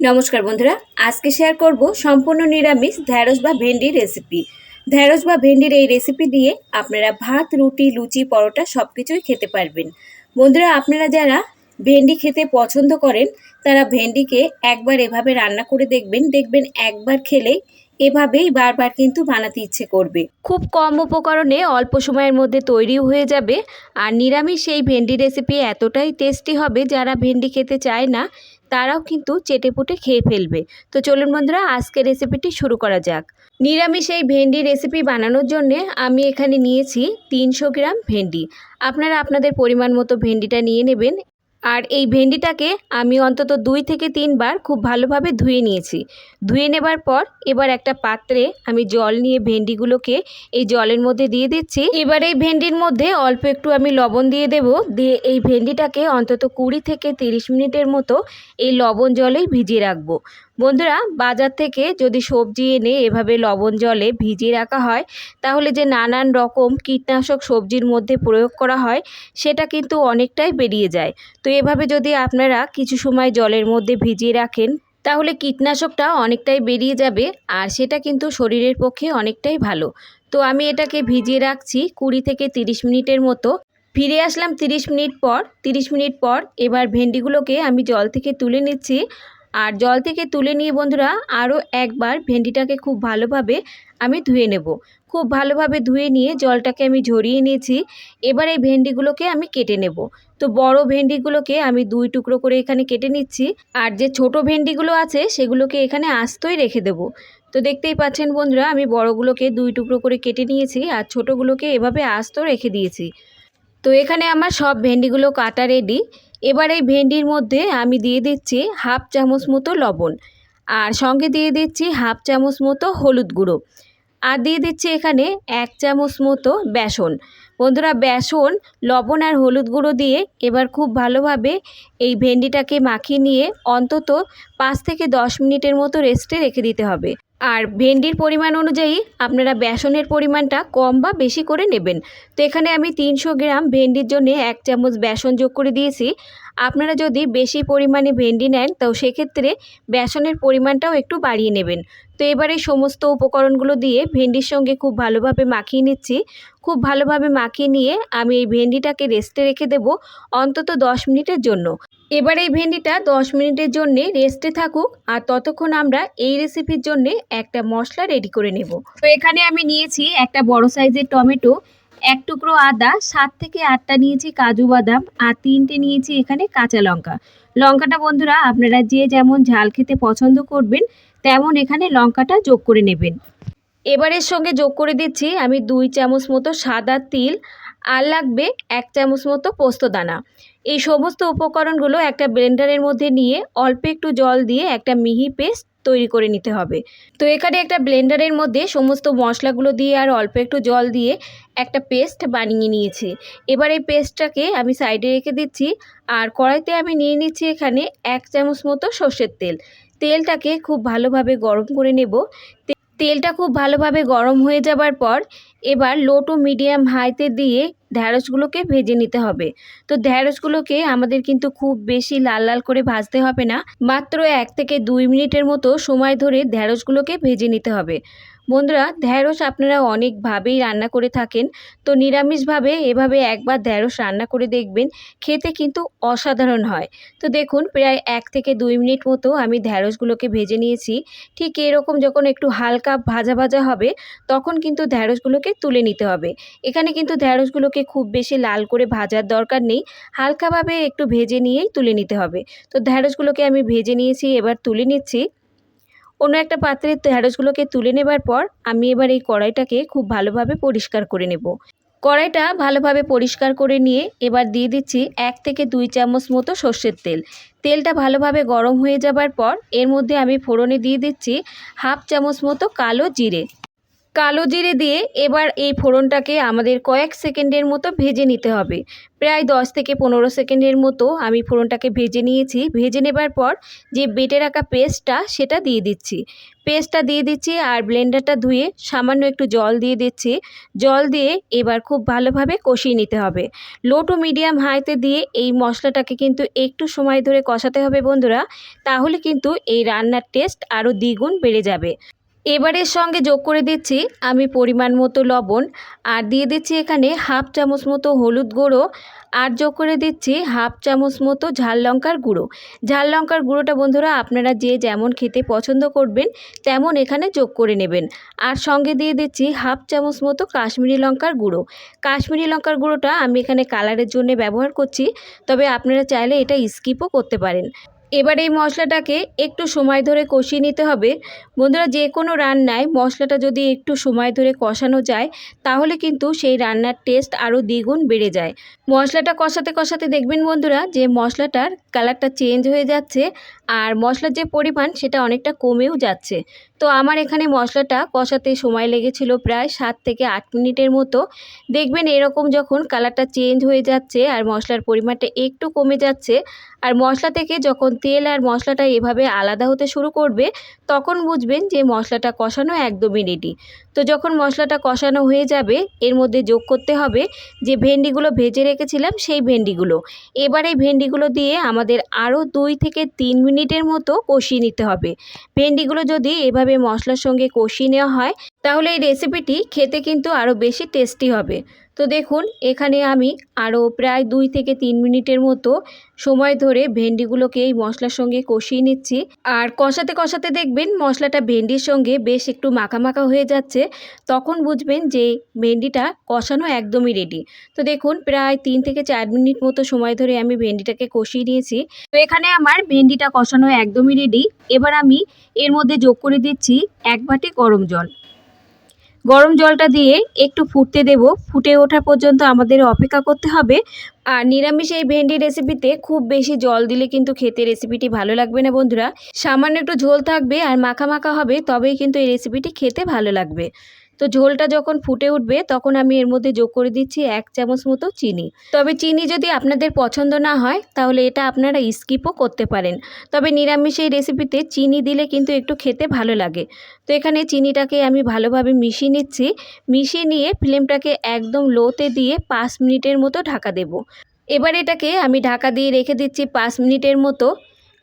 নমস্কার বন্ধুরা, আজকে শেয়ার করব সম্পূর্ণ নিরামিষ ঢ্যাঁড়স বা ভেন্ডির রেসিপি ঢ্যাঁড়স বা ভেন্ডির এই রেসিপি দিয়ে আপনারা ভাত, রুটি, লুচি, পরোটা সব কিছুই খেতে পারবেন। বন্ধুরা, আপনারা যারা ভেন্ডি খেতে পছন্দ করেন, তারা ভেন্ডিকে একবার এভাবে রান্না করে দেখবেন। দেখবেন একবার খেলেই এভাবেই বারবার কিন্তু বানাতে ইচ্ছে করবে। খুব কম উপকরণে অল্প সময়ের মধ্যে তৈরিও হয়ে যাবে। আর নিরামিষ এই ভেন্ডি রেসিপি এতটাই টেস্টি হবে যারা ভেন্ডি খেতে চায় না তারাও কিন্তু চেটেপুটে খেয়ে ফেলবে। তো চলুন বন্ধুরা আজকে রেসিপিটি শুরু করা যাক। নিরামিষ এই ভেন্ডি রেসিপি বানানোর জন্য আমি এখানে নিয়েছি তিনশো গ্রাম ভেন্ডি। আপনারা আপনাদের পরিমাণ মতো ভেন্ডিটা নিয়ে নেবেন। আর এই ভেন্ডিটাকে আমি অন্তত দুই থেকে তিনবার খুব ভালোভাবে ধুয়ে নিয়েছি। ধুয়ে নেবার পর এবার একটা পাত্রে আমি জল নিয়ে ভেন্ডিগুলোকে এই জলের মধ্যে দিয়ে দিচ্ছি। এবার এই ভেন্ডির মধ্যে অল্প একটু আমি লবণ দিয়ে দেব। দিয়ে এই ভেন্ডিটাকে অন্তত কুড়ি থেকে তিরিশ মিনিটের মতো এই লবণ জলেই ভিজিয়ে রাখব। বন্ধুরা, বাজার থেকে যদি সবজি এনে এভাবে লবণ জলে ভিজিয়ে রাখা হয়, তাহলে যে নানান রকম কীটনাশক সবজির মধ্যে প্রয়োগ করা হয়, সেটা কিন্তু অনেকটাই বেরিয়ে যায়। তো এভাবে যদি আপনারা কিছু সময় জলের মধ্যে ভিজিয়ে রাখেন, তাহলে কীটনাশকটা অনেকটাই বেরিয়ে যাবে আর সেটা কিন্তু শরীরের পক্ষে অনেকটাই ভালো। তো আমি এটাকে ভিজিয়ে রাখছি কুড়ি থেকে তিরিশ মিনিটের মতো। ফিরে আসলাম তিরিশ মিনিট পর। তিরিশ মিনিট পর এবার ভেন্ডিগুলোকে আমি জল থেকে তুলে নিচ্ছি। আর জল থেকে তুলে নিয়ে বন্ধুরা আরও একবার ভেন্ডিটাকে খুব ভালোভাবে আমি ধুয়ে নেব। খুব ভালোভাবে ধুয়ে নিয়ে জলটাকে আমি ঝরিয়ে নিয়েছি। এবার এই ভেন্ডিগুলোকে আমি কেটে নেব। তো বড় ভেন্ডিগুলোকে আমি দুই টুকরো করে এখানে কেটে নিচ্ছি। আর যে ছোট ভেন্ডিগুলো আছে, সেগুলোকে এখানে আস্তই রেখে দেব। তো দেখতেই পাচ্ছেন বন্ধুরা, আমি বড়গুলোকে দুই টুকরো করে কেটে নিয়েছি আর ছোটোগুলোকে এভাবে আস্ত রেখে দিয়েছি। তো এখানে আমার সব ভেন্ডিগুলো কাটা রেডি এবার এই ভেন্ডির মধ্যে আমি দিয়ে দিচ্ছি হাফ চামচ মতো লবণ আর সঙ্গে দিয়ে দিচ্ছি হাফ চামচ মতো হলুদ গুঁড়ো। আর দিয়ে দিচ্ছি এখানে এক চামচ মতো বেসন। বন্ধুরা বেসন, লবণ আর হলুদ গুঁড়ো দিয়ে এবার খুব ভালোভাবে এই ভেন্ডিটাকে মাখিয়ে নিয়ে অন্তত পাঁচ থেকে দশ মিনিটের মতো রেস্টে রেখে দিতে হবে। আর ভেন্ডির পরিমাণ অনুযায়ী আপনারা বেসনের পরিমাণটা কম বা বেশি করে নেবেন। তো এখানে আমি তিনশো গ্রাম ভেন্ডির জন্য এক চামচ বেসন যোগ করে দিয়েছি। আপনারা যদি বেশি পরিমাণে ভেন্ডি নেন, তো সেক্ষেত্রে বেসনের পরিমাণটাও একটু বাড়িয়ে নেবেন। তো এবারে সমস্ত উপকরণগুলো দিয়ে ভেন্ডির সঙ্গে খুব ভালোভাবে মাখিয়ে নিচ্ছি। খুব ভালোভাবে মাখিয়ে নিয়ে আমি এই ভেন্ডিটাকে রেস্টে রেখে দেব অন্তত দশ মিনিটের জন্য। এবার এই ভেন্ডিটা দশ মিনিটের জন্যে রেস্টে থাকুক আর ততক্ষণ আমরা এই রেসিপির জন্যে একটা মশলা রেডি করে নেব। তো এখানে আমি নিয়েছি একটা বড় সাইজের টমেটো। এক টুকরো আদা, সাত থেকে আটটা নিয়েছি কাজু বাদাম আর তিনটে নিয়েছি এখানে কাঁচা লঙ্কা। লঙ্কাটা বন্ধুরা, আপনারা যে যেমন ঝাল খেতে পছন্দ করবেন, তেমন এখানে লঙ্কাটা যোগ করে নেবেন। এবারের সঙ্গে যোগ করে দিচ্ছি আমি দুই চামচ মতো সাদা তিল আর লাগবে এক চামচ মতো পোস্তদানা এই সমস্ত উপকরণগুলো একটা ব্লেন্ডারের মধ্যে নিয়ে অল্প একটু জল দিয়ে একটা মিহি পেস্ট তৈরি করে নিতে হবে। তো এখানে একটা ব্লেন্ডারের মধ্যে সমস্ত মশলাগুলো দিয়ে আর অল্প একটু জল দিয়ে একটা পেস্ট বানিয়ে নিয়েছি। এবার এই পেস্টটাকে আমি সাইডে রেখে দিচ্ছি আর কড়াইতে আমি নিয়ে নিচ্ছি এখানে এক চামচ মতো সর্ষের তেল। তেলটাকে খুব ভালোভাবে গরম করে নেব। তেলটা খুব ভালোভাবে গরম হয়ে যাবার পর এবার লো টু মিডিয়াম হাইতে দিয়ে ঢ্যাঁড়সগুলোকে ভেজে নিতে হবে। তো ঢ্যাঁড়সগুলোকে আমাদের কিন্তু খুব বেশি লাল লাল করে ভাজতে হবে না। মাত্র এক থেকে দুই মিনিটের মতো সময় ধরে ঢ্যাঁড়সগুলোকে ভেজে নিতে হবে। বন্ধুরা ঢ্যাঁড়স আপনারা অনেকভাবেই রান্না করে থাকেন। তো নিরামিষভাবে এভাবে একবার ঢ্যাঁড়স রান্না করে দেখবেন, খেতে কিন্তু অসাধারণ হয়। তো দেখুন, প্রায় এক থেকে দুই মিনিট মতো আমি ঢ্যাঁড়সগুলোকে ভেজে নিয়েছি। ঠিক এরকম যখন একটু হালকা ভাজা ভাজা হবে, তখন কিন্তু ঢ্যাঁড়সগুলোকে তুলে নিতে হবে। এখানে কিন্তু ঢ্যাঁড়সগুলোকে খুব বেশি লাল করে ভাজার দরকার নেই। হালকাভাবে একটু ভেজে নিয়েই তুলে নিতে হবে। তো ঢ্যাঁড়সগুলোকে আমি ভেজে নিয়েছি, এবার তুলে নিচ্ছি। অন্য একটা পাত্রে ঢ্যাঁড়সগুলোকে তুলে নেবার পর আমি এবার এই কড়াইটাকে খুব ভালোভাবে পরিষ্কার করে নেব। কড়াইটা ভালোভাবে পরিষ্কার করে নিয়ে এবার দিয়ে দিচ্ছি এক থেকে দুই চামচ মতো সর্ষের তেল। তেলটা ভালোভাবে গরম হয়ে যাবার পর এর মধ্যে আমি ফোড়নে দিয়ে দিচ্ছি হাফ চামচ মতো কালো জিরে। কালো জিরে দিয়ে এবার এই ফোড়নটাকে আমাদের কয়েক সেকেন্ডের মতো ভেজে নিতে হবে। প্রায় দশ থেকে পনেরো সেকেন্ডের মতো আমি ফোড়নটাকে ভেজে নিয়েছি। ভেজে নেবার পর যে বেটে রাখা পেস্টটা, সেটা দিয়ে দিচ্ছি। পেস্টটা দিয়ে দিচ্ছি আর ব্লেন্ডারটা ধুয়ে সামান্য একটু জল দিয়ে দিচ্ছি। জল দিয়ে এবার খুব ভালোভাবে কষিয়ে নিতে হবে। লো টু মিডিয়াম হাইতে দিয়ে এই মশলাটাকে কিন্তু একটু সময় ধরে কষাতে হবে বন্ধুরা। তাহলে কিন্তু এই রান্নার টেস্ট আরও দ্বিগুণ বেড়ে যাবে। এবারের সঙ্গে যোগ করে দিচ্ছি আমি পরিমাণ মতো লবণ আর দিয়ে দিচ্ছি এখানে হাফ চামচ মতো হলুদ গুঁড়ো আর যোগ করে দিচ্ছি হাফ চামচ মতো ঝাল লঙ্কার গুঁড়ো। ঝাল লঙ্কার গুঁড়োটা বন্ধুরা আপনারা যে যেমন খেতে পছন্দ করবেন তেমন এখানে যোগ করে নেবেন। আর সঙ্গে দিয়ে দিচ্ছি হাফ চামচ মতো কাশ্মীরি লঙ্কার গুঁড়ো। কাশ্মীরি লঙ্কার গুঁড়োটা আমি এখানে কালারের জন্য ব্যবহার করছি, তবে আপনারা চাইলে এটা স্কিপও করতে পারেন। এবার এই মশলাটাকে একটু সময় ধরে কষিয়ে নিতে হবে। বন্ধুরা, যে কোনো রান্নায় মশলাটা যদি একটু সময় ধরে কষানো যায়, তাহলে কিন্তু সেই রান্নার টেস্ট আরও দ্বিগুণ বেড়ে যায়। মশলাটা কষাতে কষাতে দেখবেন বন্ধুরা, যে মশলাটার কালারটা চেঞ্জ হয়ে যাচ্ছে, আর মশলার যে পরিমাণ, সেটা অনেকটা কমেও যাচ্ছে। তো আমার এখানে মশলাটা কষাতে সময় লেগেছিল প্রায় সাত থেকে আট মিনিটের মতো। দেখবেন এরকম যখন কালারটা চেঞ্জ হয়ে যাচ্ছে আর মশলার পরিমাণটা একটু কমে যাচ্ছে আর মশলা থেকে যখন তেল আর মশলাটা এভাবে আলাদা হতে শুরু করবে, তখন বুঝবেন যে মশলাটা কষানো একদমই রেডি তো যখন মশলাটা কষানো হয়ে যাবে, এর মধ্যে যোগ করতে হবে যে ভেন্ডিগুলো ভেজে রেখেছিলাম সেই ভেন্ডিগুলো। এবার এই ভেন্ডিগুলো দিয়ে আমাদের আরও দুই থেকে তিন মিনিটের মতো কষিয়ে নিতে হবে। ভেন্ডিগুলো যদি এভাবে মশলার সঙ্গে কষিয়ে নেওয়া হয়, তাহলে এই রেসিপিটি খেতে কিন্তু আরও বেশি টেস্টি হবে। তো দেখুন, এখানে আমি আরও প্রায় দুই থেকে তিন মিনিটের মতো সময় ধরে ভেন্ডিগুলোকে এই মশলার সঙ্গে কষিয়ে নিচ্ছি। আর কষাতে কষাতে দেখবেন মশলাটা ভেন্ডির সঙ্গে বেশ একটু মাখা মাখা হয়ে যাচ্ছে। তখন বুঝবেন যে ভেন্ডিটা কষানো একদমই রেডি তো দেখুন, প্রায় তিন থেকে চার মিনিট মতো সময় ধরে আমি ভেন্ডিটাকে কষিয়ে নিয়েছি। তো এখানে আমার ভেন্ডিটা কষানো একদমই রেডি এবার আমি এর মধ্যে যোগ করে দিচ্ছি এক বাটি গরম জল। গরম জলটা দিয়ে একটু ফুটতে দেব। ফুটে ওঠা পর্যন্ত আমাদের অপেক্ষা করতে হবে। আর নিরামিষ এই ভেন্ডি রেসিপিতে খুব বেশি জল দিলে কিন্তু খেতে রেসিপিটি ভালো লাগবে না বন্ধুরা। সামান্য একটু ঝোল থাকবে আর মাখা মাখা হবে, তবেই কিন্তু এই রেসিপিটি খেতে ভালো লাগবে। তো ঝোলটা যখন ফুটে উঠবে, তখন আমি এর মধ্যে যোগ করে দিচ্ছি এক চামচ মতো চিনি। তবে চিনি যদি আপনাদের পছন্দ না হয়, তাহলে এটা আপনারা স্কিপও করতে পারেন। তবে নিরামিষ এই রেসিপিতে চিনি দিলে কিন্তু একটু খেতে ভালো লাগে। তো এখানে চিনিটাকে আমি ভালোভাবে মিশিয়ে নিচ্ছি। মিশিয়ে নিয়ে ফ্লেমটাকে একদম লোতে দিয়ে পাঁচ মিনিটের মতো ঢাকা দেব। এবার এটাকে আমি ঢাকা দিয়ে রেখে দিচ্ছি পাঁচ মিনিটের মতো।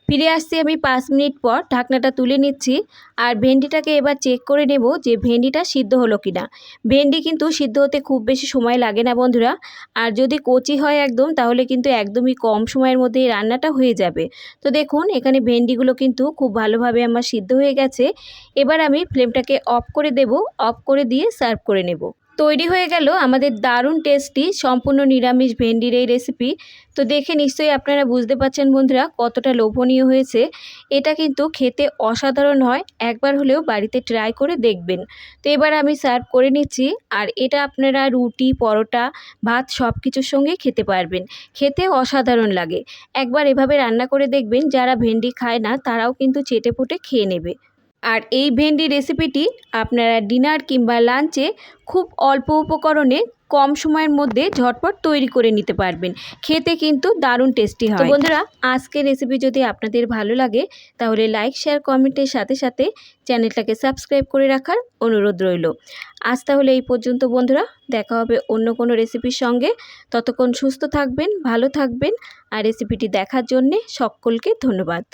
ফিরে আসছি আমি পাঁচ মিনিট পর, ঢাকনাটা তুলে নিচ্ছি আর ভেন্ডিটাকে এবার চেক করে নেব যে ভেন্ডিটা সিদ্ধ হলো কি না ভেন্ডি কিন্তু সিদ্ধ হতে খুব বেশি সময় লাগে না বন্ধুরা। আর যদি কচি হয় একদম, তাহলে কিন্তু একদমই কম সময়ের মধ্যে রান্নাটা হয়ে যাবে। তো দেখুন, এখানে ভেন্ডিগুলো কিন্তু খুব ভালোভাবে আমার সিদ্ধ হয়ে গেছে। এবার আমি ফ্লেমটাকে অফ করে দেব। অফ করে দিয়ে সার্ভ করে নেব। তৈরি হয়ে গেল আমাদের দারুণ টেস্টি সম্পূর্ণ নিরামিষ ভেন্ডির এই রেসিপি তো দেখে নিশ্চয়ই আপনারা বুঝতে পারছেন বন্ধুরা কতটা লোভনীয় হয়েছে। এটা কিন্তু খেতে অসাধারণ হয়, একবার হলেও বাড়িতে ট্রাই করে দেখবেন। তো এবার আমি সার্ভ করে নিচ্ছি, আর এটা আপনারা রুটি, পরোটা, ভাত সব কিছুর সঙ্গে খেতে পারবেন। খেতে অসাধারণ লাগে। একবার এভাবে রান্না করে দেখবেন, যারা ভেন্ডি খায় না, তারাও কিন্তু চেটে পুটে খেয়ে নেবে। আর এই ভেন্ডি রেসিপিটি আপনারা ডিনার কিংবা লাঞ্চে খুব অল্প উপকরণে কম সময়ের মধ্যে ঝটপট তৈরি করে নিতে পারবেন। খেতে কিন্তু দারুণ টেস্টি হয়। বন্ধুরা আজকের রেসিপি যদি আপনাদের ভালো লাগে তাহলে লাইক শেয়ার কমেন্টের সাথে সাথে চ্যানেলটাকে সাবস্ক্রাইব করে রাখার অনুরোধ রইল। আজ তাহলে এই পর্যন্ত বন্ধুরা দেখা হবে অন্য কোনো রেসিপির সঙ্গে। ততক্ষণ সুস্থ থাকবেন ভালো থাকবেন আর রেসিপিটি দেখার জন্যে সকলকে ধন্যবাদ।